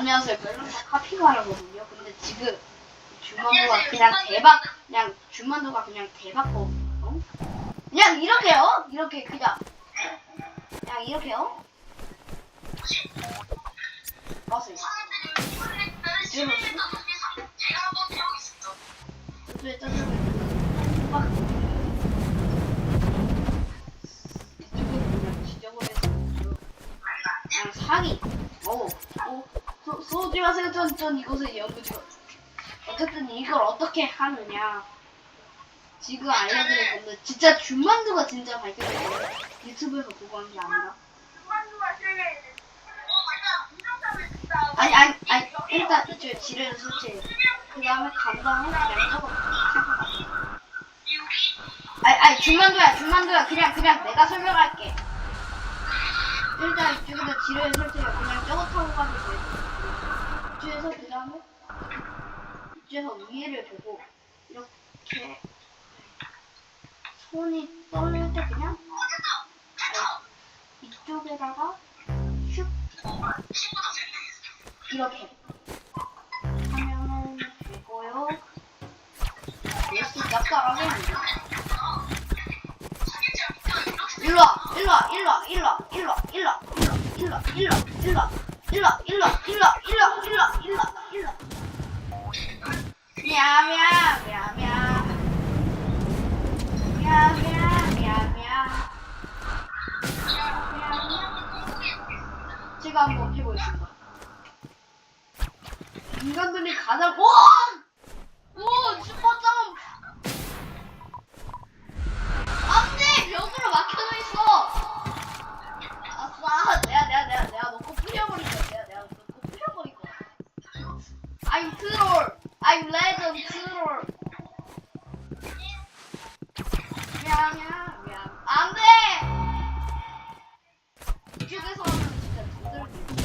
안녕하세요. 멜론과 카피바라거든요. 근데 지금 주만두가 그냥 대박, 그냥 주만두가 그냥 대박 거. 어? 그냥 이렇게요? 이렇게 그냥 그냥 이렇게요? 맞아요. 지금 왜 짜증을 막 이쪽으로 그냥 지져버려서 그냥 사기. 오, 오, 소, 쏘지 마세요. 전, 전 이것을 연구 중. 어쨌든 이걸 어떻게 하느냐. 지금 알려드릴 건데, 진짜 준만두가 진짜 발견했어요. 유튜브에서 보고 한 게 아니라. 아니, 아니, 아니, 일단 이쪽에 지뢰를 설치해요. 그 다음에 간단하게 그냥 저거 생각하 아니, 아니, 준만두야, 준만두야. 그냥, 그냥 내가 설명할게. 일단 이쪽에다 지뢰를 설치해요. 그냥 저거 타고 가면 돼. 그 다음에 이쪽에서 위를 보고 이렇게 손이 떨릴 때 그냥 네, 이쪽에다가 슉 이렇게 하면은 되고요. 예스 짭짤하게 일로 와, 일로 와, 일로 와, 일로 와, 일로 와, 일로 와, 일로 와, 일로 와, 일로 와, 일로 와, 일로 와, 일로 와, 일로 와, 일로 와, 일로 와, 일로 와. 미야미야, 미야미야. 미야미야, 미야미야. 제가 한번 해보겠습니다. 인간들이 가장, 오! 오, I'm Tudor. I'm Legend Tudor. Yeah, yeah, yeah. I'm there. Shoot this one.